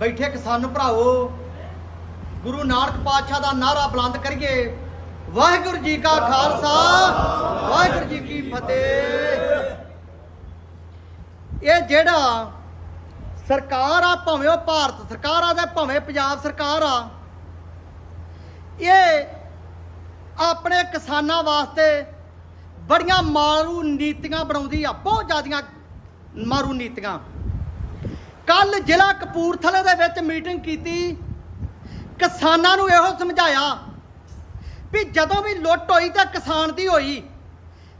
ਬੈਠੇ ਕਿਸਾਨ ਭਰਾਓ ਗੁਰੂ ਨਾਨਕ ਪਾਤਸ਼ਾਹ ਦਾ ਨਾਰਾ ਬੁਲੰਦ ਕਰੀਏ। ਵਾਹਿਗੁਰੂ ਜੀ ਕਾ ਖਾਲਸਾ, ਵਾਹਿਗੁਰੂ ਜੀ ਕੀ ਫਤਿਹ। ਇਹ ਜਿਹੜਾ ਸਰਕਾਰ ਆ, ਭਾਵੇਂ ਉਹ ਭਾਰਤ ਸਰਕਾਰ ਆ ਤੇ ਭਾਵੇਂ ਪੰਜਾਬ ਸਰਕਾਰ ਆ, ਇਹ ਆਪਣੇ ਕਿਸਾਨਾਂ ਵਾਸਤੇ ਬੜੀਆਂ ਮਾਰੂ ਨੀਤੀਆਂ ਬਣਾਉਂਦੀ ਆ, ਬਹੁਤ ਜ਼ਿਆਦੀਆਂ ਮਾਰੂ ਨੀਤੀਆਂ। ਕੱਲ ਜ਼ਿਲ੍ਹਾ ਕਪੂਰਥਲੇ ਦੇ ਵਿੱਚ ਮੀਟਿੰਗ ਕੀਤੀ। ਕਿਸਾਨਾਂ ਨੂੰ ਇਹੋ ਸਮਝਾਇਆ ਵੀ ਜਦੋਂ ਵੀ ਲੁੱਟ ਹੋਈ ਤਾਂ ਕਿਸਾਨ ਦੀ ਹੋਈ।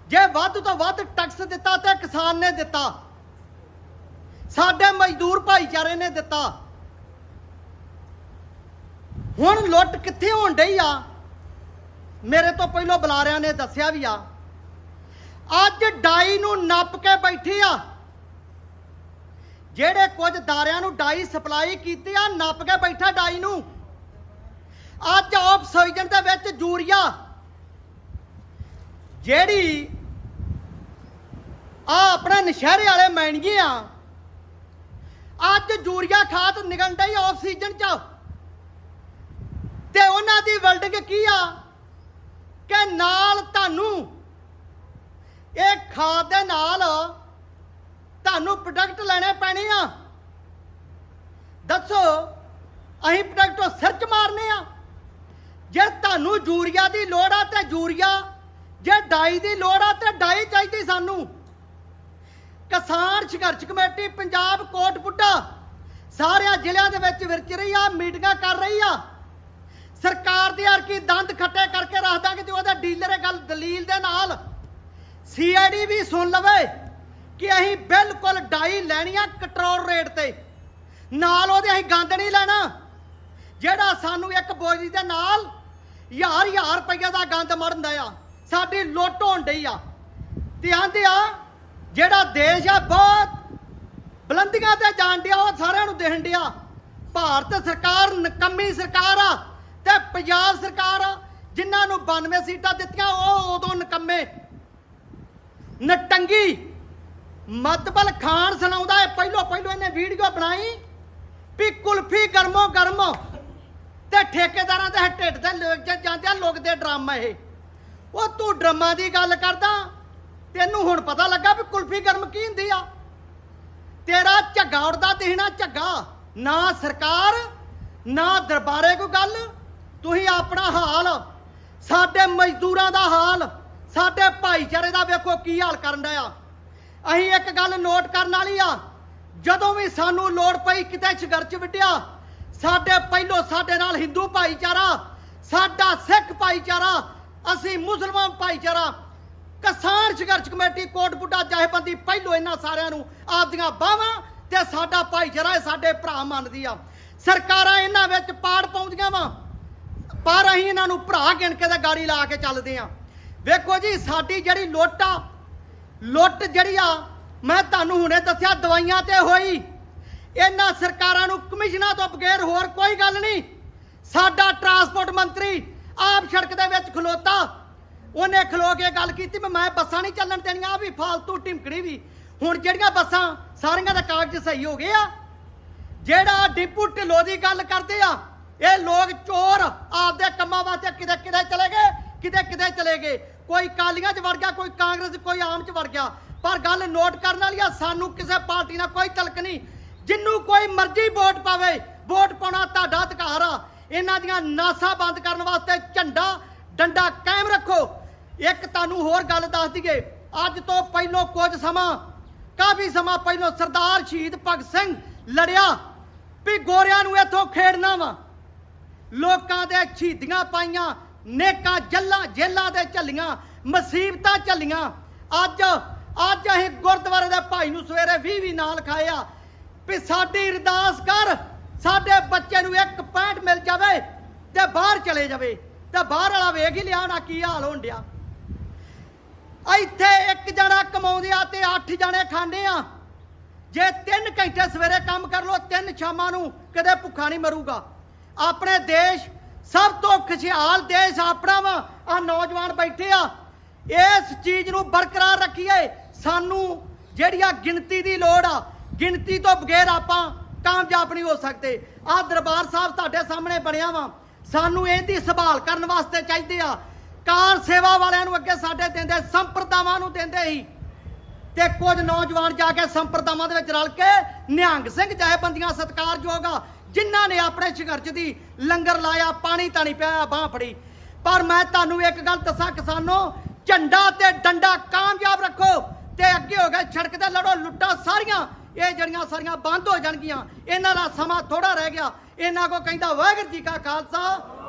ਜੇ ਵੱਧ ਤੋਂ ਵੱਧ ਟੈਕਸ ਦਿੱਤਾ ਤਾਂ ਕਿਸਾਨ ਨੇ ਦਿੱਤਾ। ਸਾਡੇ ਮਜ਼ਦੂਰ ਭਾਈਚਾਰੇ ਨੇ ਦਿੱਤਾ। ਹੁਣ ਲੁੱਟ ਕਿੱਥੇ ਹੋਣ ਡਈ ਆ? ਮੇਰੇ ਤੋਂ ਪਹਿਲਾਂ ਬੁਲਾਰਿਆਂ ਨੇ ਦੱਸਿਆ ਵੀ ਆ। ਅੱਜ ਡਾਈ ਨੂੰ ਨੱਪ ਕੇ ਬੈਠੀ ਆ। ਜਿਹੜੇ ਕੁਝ ਦਾਰਿਆਂ ਨੂੰ ਡਾਈ ਸਪਲਾਈ ਕੀਤੀ ਆ, ਨੱਪ ਕੇ ਬੈਠਾ ਡਾਈ ਨੂੰ। ਅੱਜ ਆਕਸੀਜਨ ਦੇ ਵਿੱਚ ਯੂਰੀਆ। ਜਿਹੜੀ ਆ ਆਪਣੇ ਨਸ਼ਹਿਰੇ ਵਾਲੇ ਮੈਣਗੇ ਆ ਅੱਜ ਯੂਰੀਆ ਖਾਦ ਨਿਕਲਣ ਡਈ ਆਕਸੀਜਨ ਚ। ਤੇ ਉਹਨਾਂ ਦੀ ਵਰਲਡਿੰਗ ਕੀ ਆ? ਕਿ ਨਾਲ ਤੁਹਾਨੂੰ, ਇਹ ਖਾਦ ਦੇ ਨਾਲ ਤੁਹਾਨੂੰ ਪ੍ਰੋਡਕਟ ਲੈਣੇ ਪੈਣੇ ਆ। ਦੱਸੋ, ਅਸੀਂ ਪ੍ਰੋਡਕਟ ਸਿਰ ਚ ਮਾਰਨੇ ਆ। ਜੇ ਤੁਹਾਨੂੰ ਯੂਰੀਆ ਦੀ ਲੋੜ ਆ ਤੇ ਯੂਰੀਆ, ਜੇ ਡਾਈ ਦੀ ਲੋੜ ਆ ਤੇ ਡਾਈ ਚਾਹੀਦੀ ਸਾਨੂੰ। ਕਿਸਾਨ ਸੰਘਰਸ਼ ਕਮੇਟੀ ਪੰਜਾਬ ਕੋਟ ਬੁੱਢਾ ਸਾਰਿਆਂ ਜ਼ਿਲ੍ਹਿਆਂ ਦੇ ਵਿੱਚ ਵਿਰਚ ਰਹੀ ਆ, ਮੀਟਿੰਗਾਂ ਕਰ ਰਹੀ ਆ। ਸਰਕਾਰ ਦੇ ਹਰ ਕੀ ਦੰਦ ਖੱਟੇ ਕਰਕੇ ਰੱਖ ਦਾਂਗੇ ਤੇ ਉਹਦਾ ਡੀਲਰ ਇਹ ਗੱਲ ਦਲੀਲ ਦੇ ਨਾਲ। ਸੀਆਈਡੀ ਵੀ ਸੁਣ ਲਵੇ। ਕਿ ਅਸੀਂ ਬਿਲਕੁਲ ਡਾਈ ਲੈਣੀ ਆ ਕੰਟਰੋਲ ਰੇਟ ਤੇ। ਨਾਲ ਉਹਦੇ ਅਸੀਂ ਗੰਦ ਨਹੀਂ ਲੈਣਾ। ਜਿਹੜਾ ਸਾਨੂੰ ਇੱਕ ਬੋਰੀ ਦੇ ਨਾਲ ਹਜ਼ਾਰ ਹਜ਼ਾਰ ਰੁਪਏ ਦਾ ਗੰਦ ਮੜਦਾ ਆ ਸਾਡੀ ਲੁੱਟ ਹੋਣ ਡਈ ਆ। ਤੇ ਆਂਦੇ ਆ, ਜਿਹੜਾ ਦੇਸ਼ ਆ ਬਹੁਤ ਬੁਲੰਦੀਆਂ ਤੇ ਜਾਣ ਡਿਆ, ਉਹ ਸਾਰਿਆਂ ਨੂੰ ਦੇਖਣ ਡਿਆ। ਭਾਰਤ ਸਰਕਾਰ ਨਕੰਮੀ ਸਰਕਾਰ ਆ ਤੇ ਪੰਜਾਬ ਸਰਕਾਰ ਆ, ਜਿਨ੍ਹਾਂ ਨੂੰ 92 ਸੀਟਾਂ ਦਿੱਤੀਆਂ, ਉਹ ਉਦੋਂ ਨਕੰਮੇ। ਨਟੰਗੀ ਮਤਬਲ ਖਾਨ ਸੁਣਾਉਂਦਾ ਹੈ। ਪਹਿਲੋ ਪਹਿਲੋ ਇਹਨੇ ਵੀਡੀਓ ਬਣਾਈ ਵੀ ਕੁਲਫੀ ਗਰਮੋ ਗਰਮ ਤੇ ਠੇਕੇਦਾਰਾਂ ਦੇ ਢਿੱਡ ਤੇ ਲੋਕ ਜਾਂਦੇ ਆ ਲੋਕ ਦੇ ਡਰਾਮਾ ਇਹ। ਉਹ ਤੂੰ ਡਰਾਮਾ ਦੀ ਗੱਲ ਕਰਦਾ, ਤੈਨੂੰ ਹੁਣ ਪਤਾ ਲੱਗਾ ਵੀ ਕੁਲਫੀ ਗਰਮ ਕੀ ਹੁੰਦੀ ਆ। ਤੇਰਾ ਝੱਗਾ ਉੜਦਾ ਦਿਖਣਾ ਝੱਗਾ, ਨਾ ਸਰਕਾਰ, ਨਾ ਦਰਬਾਰੇ ਕੋਈ ਗੱਲ। ਤੁਸੀਂ ਆਪਣਾ ਹਾਲ, ਸਾਡੇ ਮਜ਼ਦੂਰਾਂ ਦਾ ਹਾਲ, ਸਾਡੇ ਭਾਈਚਾਰੇ ਦਾ ਵੇਖੋ ਕੀ ਹਾਲ ਕਰਨ ਡਿਆ। ਅਸੀਂ ਇੱਕ ਗੱਲ ਨੋਟ ਕਰਨ ਵਾਲੀ ਆ। ਜਦੋਂ ਵੀ ਸਾਨੂੰ ਲੋੜ ਪਈ ਕਿਤੇ ਸੰਘਰਸ਼ ਵਿੱਢਿਆ, ਸਾਡੇ ਪਹਿਲੋਂ ਸਾਡੇ ਨਾਲ ਹਿੰਦੂ ਭਾਈਚਾਰਾ, ਸਾਡਾ ਸਿੱਖ ਭਾਈਚਾਰਾ, ਅਸੀਂ ਮੁਸਲਮਾਨ ਭਾਈਚਾਰਾ, ਕਿਸਾਨ ਸੰਘਰਸ਼ ਕਮੇਟੀ, ਕੋਟ ਬੁੱਢਾ ਜਥੇਬੰਦੀ ਪਹਿਲੋਂ ਇਹਨਾਂ ਸਾਰਿਆਂ ਨੂੰ ਆਪਦੀਆਂ ਬਾਹਾਂ ਤੇ ਸਾਡਾ ਭਾਈਚਾਰਾ ਸਾਡੇ ਭਰਾ ਮੰਨਦੀ ਆ। ਸਰਕਾਰਾਂ ਇਹਨਾਂ ਵਿੱਚ ਪਾੜ ਪਾਉਂਦੀਆਂ ਵਾ, ਪਰ ਅਸੀਂ ਇਹਨਾਂ ਨੂੰ ਭਰਾ ਗਿਣ ਕੇ ਤੇ ਗਾੜੀ ਲਾ ਕੇ ਚੱਲਦੇ ਆ। ਵੇਖੋ ਜੀ, ਸਾਡੀ ਜਿਹੜੀ ਲੁੱਟ ਆ ਲੁੱਟ ਜਿਹੜੀ ਆ, ਮੈਂ ਤੁਹਾਨੂੰ ਹੁਣੇ ਦੱਸਿਆ, ਦਵਾਈਆਂ ਤੇ ਹੋਈ। ਇਹਨਾਂ ਸਰਕਾਰਾਂ ਨੂੰ ਕਮਿਸ਼ਨਾਂ ਤੋਂ ਬਗੈਰ ਹੋਰ ਕੋਈ ਗੱਲ ਨਹੀਂ। ਸਾਡਾ ਟਰਾਂਸਪੋਰਟ ਮੰਤਰੀ ਆਪ ਸੜਕ ਦੇ ਵਿੱਚ ਖਲੋਤਾ। ਉਹਨੇ ਖਲੋ ਕੇ ਗੱਲ ਕੀਤੀ ਵੀ ਮੈਂ ਬੱਸਾਂ ਨਹੀਂ ਚੱਲਣ ਦੇਣੀਆਂ ਆ ਵੀ ਫਾਲਤੂ ਟਿਮਕੜੀ ਵੀ। ਹੁਣ ਜਿਹੜੀਆਂ ਬੱਸਾਂ ਸਾਰੀਆਂ ਦਾ ਕਾਗਜ਼ ਸਹੀ ਹੋ ਗਏ ਆ। ਜਿਹੜਾ ਡਿਪੂ ਢਿੱਲੋਂ ਦੀ ਗੱਲ ਕਰਦੇ ਆ, ਇਹ ਲੋਕ ਚੋਰ ਆਪਦੇ ਕੰਮਾਂ ਵਾਸਤੇ ਕਿਤੇ ਕਿਤੇ ਚਲੇ ਗਏ ਕਿਤੇ ਕਿਤੇ ਚਲੇ ਗਏ। ਕੋਈ ਕਾਲੀਆਂ 'ਚ ਵੜ ਗਿਆ, ਕੋਈ ਕਾਂਗਰਸ, ਕੋਈ ਆਮ 'ਚ ਵੜ ਗਿਆ। ਪਰ ਗੱਲ ਨੋਟ ਕਰਨ ਵਾਲੀ ਆ, ਸਾਨੂੰ ਕਿਸੇ ਪਾਰਟੀ ਨਾਲ ਕੋਈ ਤਲਕ ਨਹੀਂ। ਜਿੰਨੂੰ ਕੋਈ ਮਰਜ਼ੀ ਵੋਟ ਪਾਵੇ, ਵੋਟ ਪਾਉਣਾ ਤੁਹਾਡਾ ਅਧਿਕਾਰ ਆ। ਇਹਨਾਂ ਦੀਆਂ ਨਾਸਾਂ ਬੰਦ ਕਰਨ ਵਾਸਤੇ ਝੰਡਾ ਡੰਡਾ ਕਾਇਮ ਰੱਖੋ। ਇੱਕ ਤੁਹਾਨੂੰ ਹੋਰ ਗੱਲ ਦੱਸ ਦਈਏ, ਅੱਜ ਤੋਂ ਪਹਿਲਾਂ ਕੁਝ ਸਮਾਂ, ਕਾਫੀ ਸਮਾਂ ਪਹਿਲਾਂ ਸਰਦਾਰ ਸ਼ਹੀਦ ਭਗਤ ਸਿੰਘ ਲੜਿਆ ਵੀ ਗੋਰਿਆਂ ਨੂੰ ਇੱਥੋਂ ਖੇਡਣਾ ਵਾ। ਲੋਕਾਂ ਦੇ ਸ਼ਹੀਦੀਆਂ ਪਾਈਆਂ ਨੇਕਾਂ ਜੱਲਾਂ ਜੇਲਾਂ ਦੇ ਝੱਲੀਆਂ, ਮੁਸੀਬਤਾਂ ਝੱਲੀਆਂ। ਅੱਜ ਅੱਜ ਅਸੀਂ ਗੁਰਦੁਆਰੇ ਦੇ ਭਾਈ ਨੂੰ ਸਵੇਰੇ 20 20 ਨਾਲ ਖਾਇਆ। ਵੀ ਸਾਡੀ ਅਰਦਾਸ ਕਰ, ਸਾਡੇ ਬੱਚੇ ਨੂੰ ਇੱਕ ਪੈਂਟ ਮਿਲ ਜਾਵੇ ਤੇ ਬਾਹਰ ਚਲੇ ਜਾਵੇ। ਤੇ ਬਾਹਰ ਵਾਲਾ ਵੇਖ ਹੀ ਲਿਆ ਨਾ ਕੀ ਹਾਲ ਹੋਣ ਡਿਆ। ਇੱਥੇ ਇੱਕ ਜਣਾ ਕਮਾਉਂਦੇ ਆ ਤੇ ਅੱਠ ਜਣੇ ਖਾਂਦੇ ਆ। ਜੇ 3 ਘੰਟੇ ਸਵੇਰੇ ਕੰਮ ਕਰ ਲੋ ਤਿੰਨ ਸ਼ਾਮਾਂ ਨੂੰ ਕਦੇ ਭੁੱਖਾ ਨਹੀਂ ਮਰੂਗਾ। ਆਪਣੇ ਦੇਸ਼ ਸਭ ਤੋਂ ਖੁਸ਼ਹਾਲ ਦੇਸ਼ ਆਪਣਾ ਵਾ। ਆ ਨੌਜਵਾਨ ਬੈਠੇ ਆ। ਇਸ ਚੀਜ਼ ਨੂੰ ਬਰਕਰਾਰ ਰੱਖੀਏ। ਸਾਨੂੰ ਜਿਹੜੀ ਆ ਗਿਣਤੀ ਦੀ ਲੋੜ ਆ, ਗਿਣਤੀ ਤੋਂ ਬਗੈਰ ਆਪਾਂ ਕਾਮਯਾਬ ਨਹੀਂ ਹੋ ਸਕਦੇ। ਆ ਦਰਬਾਰ ਸਾਹਿਬ ਤੁਹਾਡੇ ਸਾਹਮਣੇ ਬਣਿਆ ਵਾ। ਸਾਨੂੰ ਇਹਦੀ ਸੰਭਾਲ ਕਰਨ ਵਾਸਤੇ ਚਾਹੀਦੇ ਆ। ਕਾਰ ਸੇਵਾ ਵਾਲਿਆਂ ਨੂੰ ਅੱਗੇ ਸਾਡੇ ਦਿੰਦੇ, ਸੰਪਰਦਾਵਾਂ ਨੂੰ ਦਿੰਦੇ ਹੀ ਤੇ ਕੁਝ ਨੌਜਵਾਨ ਜਾ ਕੇ ਸੰਪਰਦਾਵਾਂ ਦੇ ਵਿੱਚ ਰਲ ਕੇ ਨਿਹੰਗ ਸਿੰਘ ਜਥੇਬੰਦੀਆਂ ਸਤਿਕਾਰਯੋਗ ਆ ਜਿਨ੍ਹਾਂ ਨੇ ਆਪਣੇ ਸੰਘਰਸ਼ ਦੀ ਲੰਗਰ ਲਾਇਆ, ਪਾਣੀ ਤਾਣੀ ਪਿਆ, ਬਾਹ ਫੜੀ। ਪਰ ਮੈਂ ਤੁਹਾਨੂੰ ਇੱਕ ਗੱਲ ਦੱਸਾਂ ਕਿਸਾਨੋ, ਝੰਡਾ ਤੇ ਡੰਡਾ ਕਾਮਯਾਬ ਰੱਖੋ ਤੇ ਅੱਗੇ ਹੋ ਗਏ ਸੜਕ ਤੇ ਲੜੋ, ਲੁੱਟਾਂ ਸਾਰੀਆਂ, ਇਹ ਜਿਹੜੀਆਂ ਸਾਰੀਆਂ ਬੰਦ ਹੋ ਜਾਣਗੀਆਂ, ਇਹਨਾਂ ਦਾ ਸਮਾਂ ਥੋੜਾ ਰਹਿ ਗਿਆ। ਇਹਨਾਂ ਕੋ ਕਹਿੰਦਾ, ਵਾਹਿਗੁਰੂ ਜੀ ਕਾ ਖਾਲਸਾ,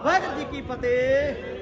ਵਾਹਿਗੁਰੂ ਜੀ ਕੀ ਫਤਿਹ।